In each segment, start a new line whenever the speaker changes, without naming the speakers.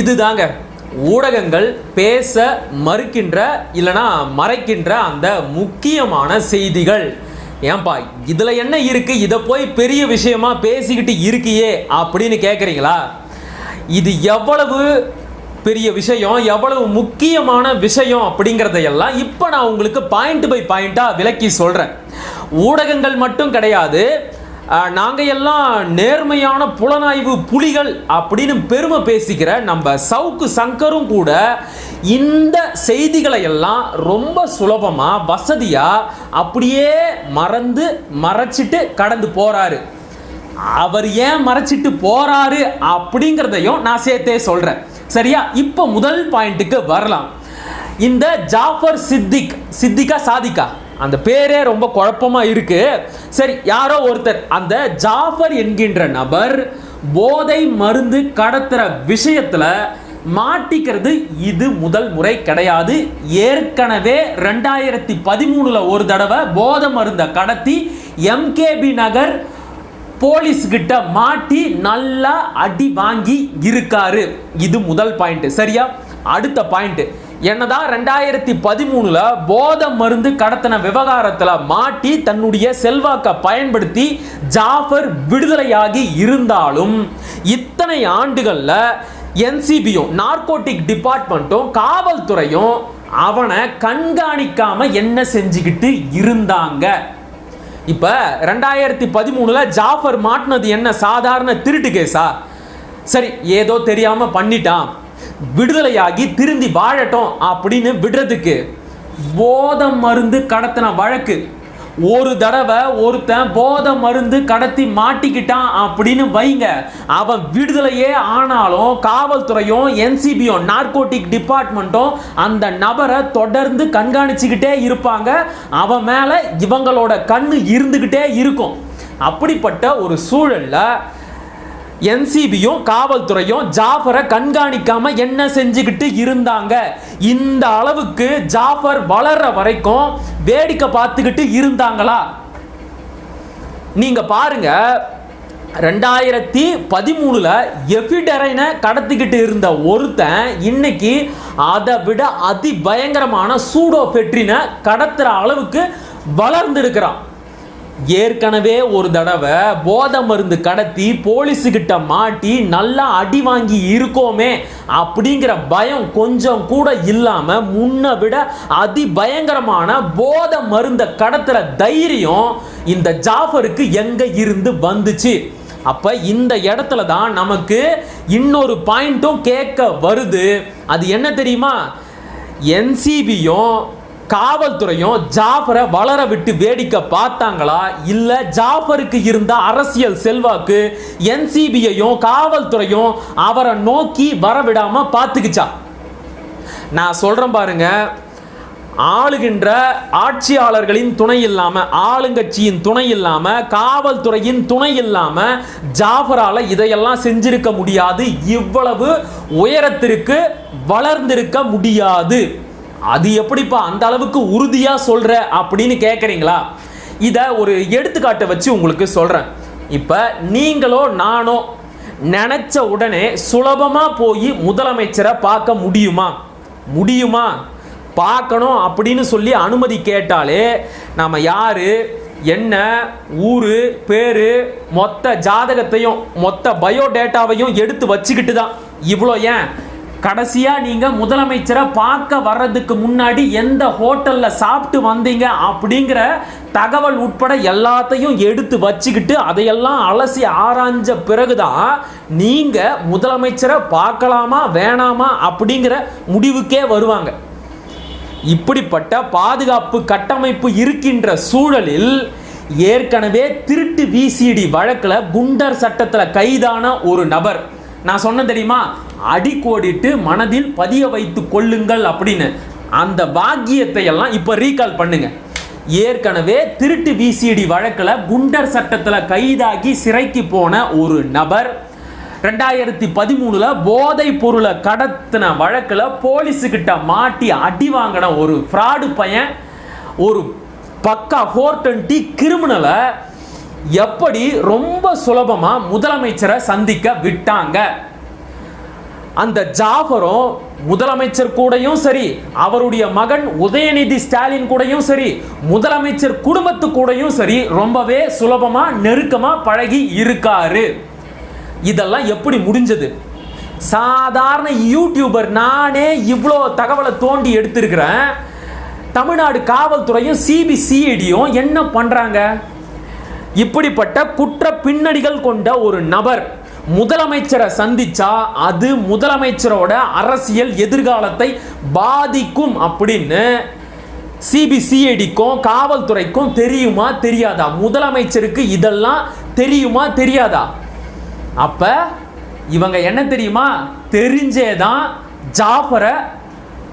இதுதாங்க. ஊடகங்கள் பேச மறுக்கின்ற இல்லைனா மறைக்கின்ற அந்த முக்கியமான செய்திகள். ஏன்பா இதில் என்ன இருக்குது இதை போய் பெரிய விஷயமா பேசிக்கிட்டு இருக்கியே அப்படின்னு கேட்குறீங்களா இது எவ்வளவு பெரிய விஷயம் எவ்வளவு முக்கியமான விஷயம் அப்படிங்கிறதையெல்லாம் இப்போ நான் உங்களுக்கு பாயிண்ட் பை பாயிண்ட்டாக விளக்கி சொல்கிறேன் ஊடகங்கள் மட்டும் கிடையாது நாங்கள் எல்லாம் நேர்மையான புலனாய்வு புலிகள் அப்படின்னு பெருமை பேசிக்கிற நம்ம சவுக்கு சங்கரும் கூட இந்த செய்திகளை எல்லாம் ரொம்ப சுலபமாக வசதியாக அப்படியே மறந்து மறைச்சிட்டு கடந்து போகிறாரு அவர் ஏன் மறைச்சிட்டு போகிறாரு அப்படிங்கிறதையும் நான் சேர்த்தே சொல்கிறேன் சரியா? இப்போ முதல் பாயிண்ட்டுக்கு வரலாம். இந்த ஜாஃபர் சித்திக் சித்திகா சாதிகா. அந்த பேரே ரொம்ப குழப்பமா இருக்கு. சரி யாரோ ஒருத்தர் அந்த ஜாஃபர் என்கின்ற நபர் போதை மருந்து கடத்துற விஷயத்துல மாட்டிக்கிறது இது முதல் முறை கிடையாது. ஏற்கனவே ரெண்டாயிரத்தி பதிமூணுல ஒரு தடவை போதை மருந்தை கடத்தி எம்கேபி நகர் போலீஸ் கிட்ட மாட்டி நல்லா அடி வாங்கி இருக்காரு. இது முதல் பாயிண்ட் சரியா? அடுத்த பாயிண்ட் என்னதான் ரெண்டாயிரத்தி பதிமூணுல போதை மருந்து கடத்தின விவகாரத்துல மாட்டி தன்னுடைய செல்வாக்க பயன்படுத்தி ஜாஃபர் விடுதலையாகி இருந்தாலும் இத்தனை ஆண்டுகள்ல என்சிபியும் நார்கோட்டிக் டிபார்ட்மெண்ட்டும் காவல்துறையும் அவனை கண்காணிக்காம என்ன செஞ்சுக்கிட்டு இருந்தாங்க. இப்ப ரெண்டாயிரத்தி பதிமூணுல ஜாஃபர் மாட்டினது என்ன சாதாரண திருட்டு கேஸா? சரி ஏதோ தெரியாம பண்ணிட்டான். விடுதலையாகி திருந்தி வாழட்டும் அப்படின்னு விடுறதுக்கு போதை மருந்து கடத்தின வழக்கு. ஒரு தடவை ஒருத்தன் போதை மருந்து கடத்தி மாட்டிக்கிட்டான் அப்படின்னு வைங்க. அவன் விடுதலையே ஆனாலும் காவல்துறையும் என்சிபியும் நார்கோட்டிக் டிபார்ட்மெண்ட்டும் அந்த நபரை தொடர்ந்து கண்காணிச்சுக்கிட்டே இருப்பாங்க. அவன் மேலே இவங்களோட கண் இருந்துக்கிட்டே இருக்கும். அப்படிப்பட்ட ஒரு சூழலில் என்சிபியும் காவல்துறையும் ஜாஃபரை கண்காணிக்காம என்ன செஞ்சுக்கிட்டு இருந்தாங்க. இந்த அளவுக்கு ஜாஃபர் வளர்ற வரைக்கும் வேடிக்கை பார்த்துக்கிட்டு இருந்தாங்களா? நீங்க பாருங்க ரெண்டாயிரத்தி பதிமூணுல எஃபிடரைனை கடத்திக்கிட்டு இருந்த ஒருத்தன் இன்னைக்கு அதை விட அதிபயங்கரமான சூடோ பெட்ரினை கடத்துற அளவுக்கு வளர்ந்திருக்கிறான். ஏற்கனவே ஒரு தடவை போதை மருந்து கடத்தி போலீஸுக்கிட்ட மாட்டி நல்லா அடி வாங்கி இருக்கோமே அப்படிங்கிற பயம் கொஞ்சம் கூட இல்லாமல் முன்ன விட அதி பயங்கரமான போதை மருந்தை கடத்துகிற தைரியம் இந்த ஜாஃபருக்கு எங்கே இருந்து வந்துச்சு? அப்போ இந்த இடத்துல தான் நமக்கு இன்னொரு பாயிண்ட்டும் கேட்க வருது. அது என்ன தெரியுமா? என்சிபியும் காவல்துறையும் ஜாஃபரை வளர விட்டு வேடிக்கை பார்த்தாங்களா? இல்லை ஜாஃபருக்கு இருந்த அரசியல் செல்வாக்கு என்சிபியையும் காவல்துறையும் அவரை நோக்கி வரவிடாமல் பார்த்துக்கிச்சா? நான் சொல்கிறேன் பாருங்க ஆளுகின்ற ஆட்சியாளர்களின் துணை இல்லாமல் ஆளுங்கட்சியின் துணை இல்லாமல் காவல்துறையின் துணை இல்லாமல் ஜாஃபரால் இதையெல்லாம் செஞ்சிருக்க முடியாது. இவ்வளவு உயரத்திற்கு வளர்ந்திருக்க முடியாது. அது எப்படிப்பா அந்த அளவுக்கு உறுதியா சொல்ற அப்படின்னு கேட்குறீங்களா இதை ஒரு எடுத்துக்காட்டை வச்சு உங்களுக்கு சொல்றேன். இப்ப நீங்களோ நானோ நினைச்ச உடனே சுலபமா போய் முதலமைச்சரை பார்க்க முடியுமா? முடியுமா? பார்க்கணும் அப்படின்னு சொல்லி அனுமதி கேட்டாலே நாம் யாரு என்ன ஊர் பேர் மொத்த ஜாதகத்தையும் மொத்த பயோடேட்டாவையும் எடுத்து வச்சுக்கிட்டு தான் இவ்வளோ ஏன்? கடைசியாக நீங்கள் முதலமைச்சரை பார்க்க வர்றதுக்கு முன்னாடி எந்த ஹோட்டலில் சாப்பிட்டு வந்தீங்க அப்படிங்கிற தகவல் உட்பட எல்லாத்தையும் எடுத்து வச்சுக்கிட்டு அதையெல்லாம் அலசி ஆராய்ஞ்ச பிறகுதான் நீங்கள் முதலமைச்சரை பார்க்கலாமா வேணாமா அப்படிங்கிற முடிவுக்கே வருவாங்க. இப்படிப்பட்ட பாதுகாப்பு கட்டமைப்பு இருக்கின்ற சூழலில் ஏற்கனவே திருட்டு விசிடி வழக்கில் குண்டர் சட்டத்தில் கைதான ஒரு நபர். நான் சொன்னேன் தெரியுமா? அடி கோடிட்டு மனதில் பதிய வைத்து கொள்ளுங்கள் அப்படின்னு. அந்த பாக்கியத்தை எல்லாம் இப்போ ரீகால் பண்ணுங்க. ஏற்கனவே திருட்டு விசிடி வழக்கில் குண்டர் சட்டத்தில் கைதாகி சிறைக்கு போன ஒரு நபர் ரெண்டாயிரத்தி பதிமூணில் போதை பொருளை கடத்தின வழக்கில் போலீஸுக்கிட்ட மாட்டி அடி வாங்கின ஒரு ஃப்ராடு பையன் ஒரு பக்கா ஃபோர் டுவெண்ட்டி கிரிமினலை எப்படி ரொம்ப சுலபமா முதலமைச்சரை சந்திக்க விட்டாங்க? அந்த ஜாஃபரும் முதலமைச்சர் கூடயும் சரி அவருடைய மகன் உதயநிதி ஸ்டாலின் கூடயும் சரி முதலமைச்சர் குடும்பத்து கூடயும் சரி ரொம்பவே சுலபமா நெருக்கமா பழகி இருக்காரு. இதெல்லாம் எப்படி முடிஞ்சது? சாதாரண யூடியூபர் நானே இவ்வளோ தகவலை தோண்டி எடுத்திருக்கிறேன். தமிழ்நாடு காவல்துறையும் சிபிசிஐடியும் என்ன பண்ணுறாங்க இப்படிப்பட்ட குற்ற பின்னணிகள் கொண்ட ஒரு நபர். முதலமைச்சரை சந்திச்சா அது முதலமைச்சரோட அரசியல் எதிர்காலத்தை பாதிக்கும் அப்படின்னு சிபிசிஐடிக்கும் காவல்துறைக்கும் தெரியுமா தெரியாதா? முதலமைச்சருக்கு இதெல்லாம் தெரியுமா தெரியாதா? அப்ப இவங்க என்ன தெரியுமா? தெரிஞ்சேதான் ஜாஃபரை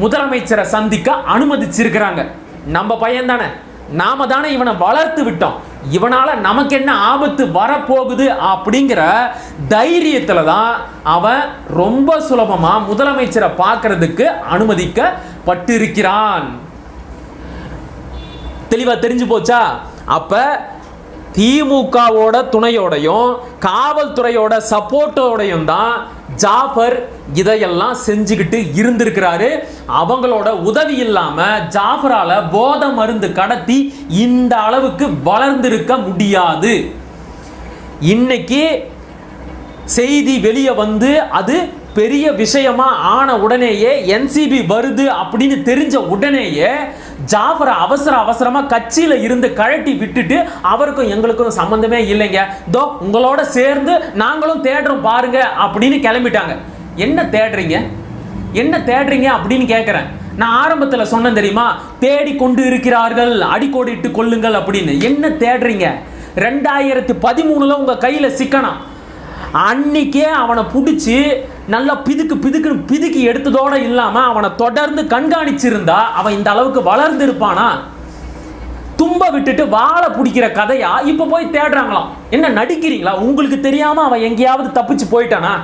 முதலமைச்சரை சந்திக்க அனுமதிச்சிருக்கிறாங்க. நம்ம பையன் தானே நாம தானே இவனை வளர்த்து விட்டோம். இவனால் நமக்கு என்ன ஆபத்து வரப்போகுது அப்படிங்கிற தைரியத்தில் தான் அவன் ரொம்ப சுலபமாக முதலமைச்சரை பார்க்கறதுக்கு அனுமதிக்கப்பட்டிருக்கிறான். தெளிவாக தெரிஞ்சு போச்சா? அப்போ திமுகவோட துணையோடையும் காவல்துறையோட சப்போர்ட்டோடையும் தான் ஜாஃபர் இதையெல்லாம் செஞ்சுக்கிட்டு இருந்திருக்கிறாரு. அவங்களோட உதவி இல்லாமல் ஜாஃபரால் போதை மருந்து கடத்தி இந்த அளவுக்கு வளர்ந்திருக்க முடியாது. இன்னைக்கு செய்தி வெளியே வந்து அது பெரிய விஷயமா ஆன உடனேயே என்சிபி வருது அப்படின்னு தெரிஞ்ச உடனேயே ஜாஃபரை அவசர அவசரமாக கட்சியில் இருந்து கழட்டி விட்டுட்டு அவருக்கும் எங்களுக்கும் சம்மந்தமே இல்லைங்க. தோ உங்களோட சேர்ந்து நாங்களும் தேடுறோம் பாருங்க அப்படின்னு கிளம்பிட்டாங்க. என்ன தேடுறீங்க? என்ன தேடுறீங்க அப்படின்னு கேட்குறேன் நான் ஆரம்பத்தில் சொன்னேன் தெரியுமா? தேடி கொண்டு இருக்கிறார்கள் அடிக்கோடிட்டு கொள்ளுங்கள் அப்படின்னு. என்ன தேடுறீங்க? ரெண்டாயிரத்தி பதிமூணில் உங்கள் கையில் சிக்கனம். அன்னைக்கே அவனை பிடிச்சி நல்லா பிதுக்கு பிதுக்குன்னு பிதுக்கி எடுத்ததோட இல்லாமல் அவனை தொடர்ந்து கண்காணிச்சிருந்தா அவன் இந்த அளவுக்கு வளர்ந்து இருப்பானா தும்ப விட்டுட்டு வாழை பிடிக்கிற கதையா? இப்போ போய் தேடுறாங்களாம். என்ன நடிக்கிறீங்களா? உங்களுக்கு தெரியாமல் அவன் எங்கேயாவது தப்பிச்சு போயிட்டானா?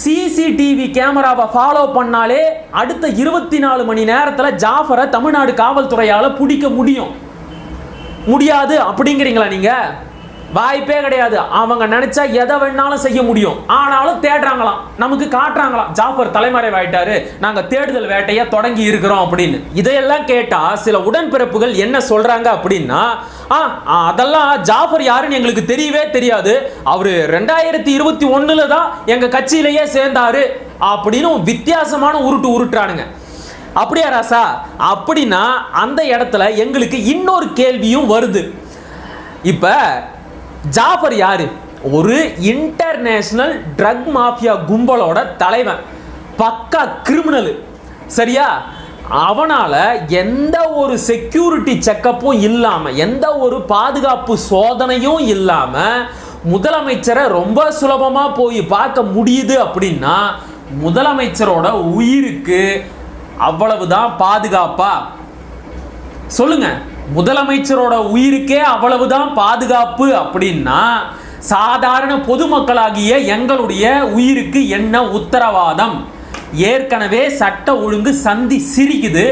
சிசிடிவி கேமராவை ஃபாலோ பண்ணாலே அடுத்த இருபத்தி நாலு மணி நேரத்தில் ஜாஃபரை தமிழ்நாடு காவல்துறையால் பிடிக்க முடியும். முடியாது அப்படிங்கிறீங்களா நீங்கள் வாய்ப்பே கிடையாது. அவங்க நினைச்சா எதை வேணாலும் செய்ய முடியும். ஆனாலும் தேடுறாங்களாம். நமக்கு காட்டுறாங்களாம். ஜாஃபர் தலைமறைவாயிட்டாரு நாங்க தேடுதல் வேட்டைய தொடங்கி இருக்கிறோம் அப்படின்னு. இதையெல்லாம் கேட்டா சில உடன்பிறப்புகள் என்ன சொல்றாங்க அப்படின்னா ஆ ஆ, அதெல்லாம் ஜாஃபர் யாருன்னு எங்களுக்கு தெரியவே தெரியாது. அவரு ரெண்டாயிரத்தி இருபத்தி ஒண்ணுல தான் எங்க கட்சியிலேயே சேர்ந்தாரு. அப்படின்னு வித்தியாசமான உருட்டு உருட்டுறானுங்க. அப்படியா ராசா? அப்படின்னா அந்த இடத்துல எங்களுக்கு இன்னொரு கேள்வியும் வருது. இப்போ ஜாஃபர் யாரு? ஒரு இன்டர்நேஷனல் ட்ரக் மாஃபியா கும்பலோட தலைவன். பக்கா கிரிமினல் சரியா? அவனால் எந்த ஒரு செக்யூரிட்டி செக்கப்பும் இல்லாமல் எந்த ஒரு பாதுகாப்பு சோதனையும் இல்லாமல் முதலமைச்சரை ரொம்ப சுலபமாக போய் பார்க்க முடியுது அப்படின்னா முதலமைச்சரோட உயிருக்கு அவ்வளவுதான் பாதுகாப்பா? சொல்லுங்கள் முதலமைச்சரோட உயிருக்கே அவ்வளவுதான் பாதுகாப்பு அப்படின்னா சாதாரண பொதுமக்களாகிய எங்களுடைய உயிருக்கு என்ன உத்தரவாதம்? ஏற்கனவே சட்ட ஒழுங்கு சந்தி சிரிக்குது.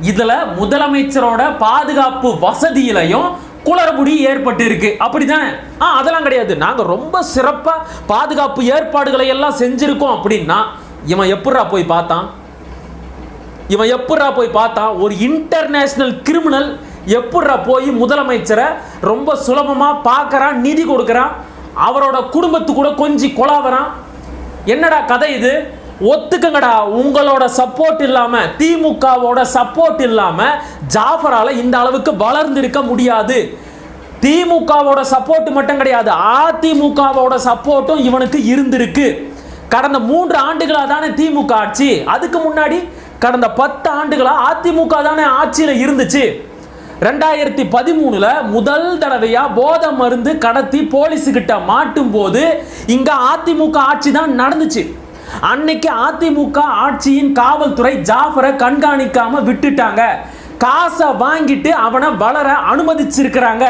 இதில் முதலமைச்சரோட பாதுகாப்பு வசதியிலையும் குளறுபடி ஏற்பட்டு இருக்கு அப்படிதானே? ஆ அதெல்லாம் கிடையாது. நாங்கள் ரொம்ப சிறப்பாக பாதுகாப்பு ஏற்பாடுகளை எல்லாம் செஞ்சுருக்கோம் அப்படின்னா இவன் எப்படிரா போய் பார்த்தான்? இவன் எப்பட்றா போய் பார்த்தான்? ஒரு இன்டர்நேஷ்னல் கிரிமினல் எப்பட்றா போய் முதலமைச்சரை ரொம்ப சுலபமாக பார்க்கறான் நிதி கொடுக்குறான் அவரோட குடும்பத்து கூட கொஞ்சி கொலாவறான். என்னடா கதை இது? ஒத்துக்கங்கடா உங்களோட சப்போர்ட் இல்லாமல் திமுகவோட சப்போர்ட் இல்லாமல் ஜாஃபரால் இந்த அளவுக்கு வளர்ந்திருக்க முடியாது. திமுகவோட சப்போர்ட் மட்டும் கிடையாது அதிமுகவோட சப்போர்ட்டும் இவனுக்கு இருந்திருக்கு. கடந்த மூன்று ஆண்டுகளாக தானே திமுக ஆட்சி? அதுக்கு முன்னாடி கடந்த பத்து ஆண்டுகளாக அதிமுக தானே ஆட்சியில் இருந்துச்சு. ரெண்டாயிரத்தி பதிமூணுல முதல் தடவையா போதை மருந்து கடத்தி போலீஸுக்கிட்ட மாட்டும் போது இங்க அதிமுக ஆட்சி தான் நடந்துச்சு. அன்னைக்கு அதிமுக ஆட்சியின் காவல்துறை ஜாஃபரை கண்காணிக்காம விட்டுட்டாங்க. காசை வாங்கிட்டு அவனை வளர அனுமதிச்சிருக்கிறாங்க.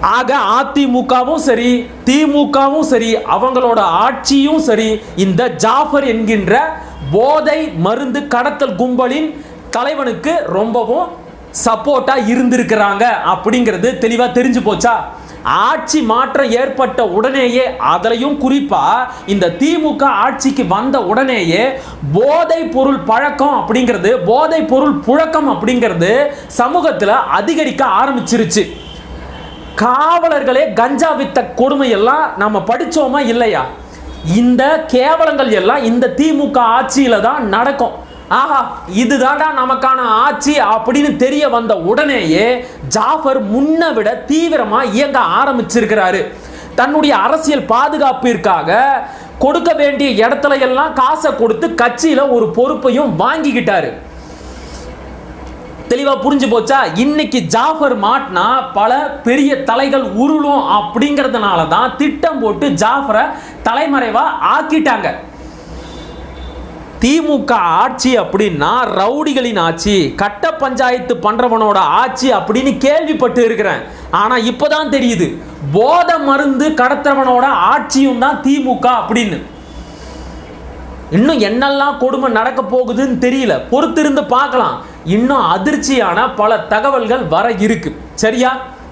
ஆக அதிமுகவும் சரி திமுகவும் சரி அவங்களோட ஆட்சியும் சரி இந்த ஜாஃபர் என்கின்ற போதை மருந்து கடத்தல் கும்பலின் தலைவனுக்கு ரொம்பவும் சப்போர்ட்டாக இருந்திருக்கிறாங்க அப்படிங்கிறது தெளிவாக தெரிஞ்சு போச்சா? ஆட்சி மாற்றம் ஏற்பட்ட உடனேயே அதிலையும் குறிப்பாக இந்த திமுக ஆட்சிக்கு வந்த உடனேயே போதை பொருள் பழக்கம் அப்படிங்கிறது போதை பொருள் புழக்கம் அப்படிங்கிறது சமூகத்தில் அதிகரிக்க ஆரம்பிச்சிருச்சு. காவலர்களே கஞ்சா வித்த கொடுமை எல்லாம் நம்ம படிச்சோமா இல்லையா? இந்த கேவலங்கள் எல்லாம் இந்த திமுக ஆட்சியில் தான் நடக்கும். ஆஹா இதுதாண்டா நமக்கான ஆட்சி அப்படின்னு தெரிய வந்த உடனேயே ஜாஃபர் முன்ன விட தீவிரமா இயங்க ஆரம்பிச்சிருக்கிறாரு. தன்னுடைய அரசியல் பாதுகாப்பிற்காக கொடுக்க வேண்டிய இடத்துல எல்லாம் காசை கொடுத்து கட்சியில ஒரு பொறுப்பையும் வாங்கிக்கிட்டாரு. தெளிவா புரிஞ்சு போச்சா? இன்னைக்கு ஜாஃபர் மாட்னா பல பெரிய தலைகள் உருளும் அப்படிங்கிறதுனால தான் திட்டம் போட்டு ஜாஃபரை தலைமறைவா ஆக்கிட்டாங்க. திமுக ஆட்சி அப்படின்னா ரவுடிகளின் ஆட்சி கட்ட பஞ்சாயத்து பண்றவனோட ஆட்சி அப்படின்னு கேள்விப்பட்டு இருக்கிறேன். ஆனா இப்போதான் தெரியுது. போதை மருந்து கடத்துறவனோட ஆட்சியும் தான் திமுக அப்படின்னு. இன்னும் என்னெல்லாம் கொடுமை நடக்க போகுதுன்னு தெரியல. பொறுத்திருந்து பார்க்கலாம். இன்னும் அதிர்ச்சியான பல தகவல்கள் வர இருக்கு. சரியா?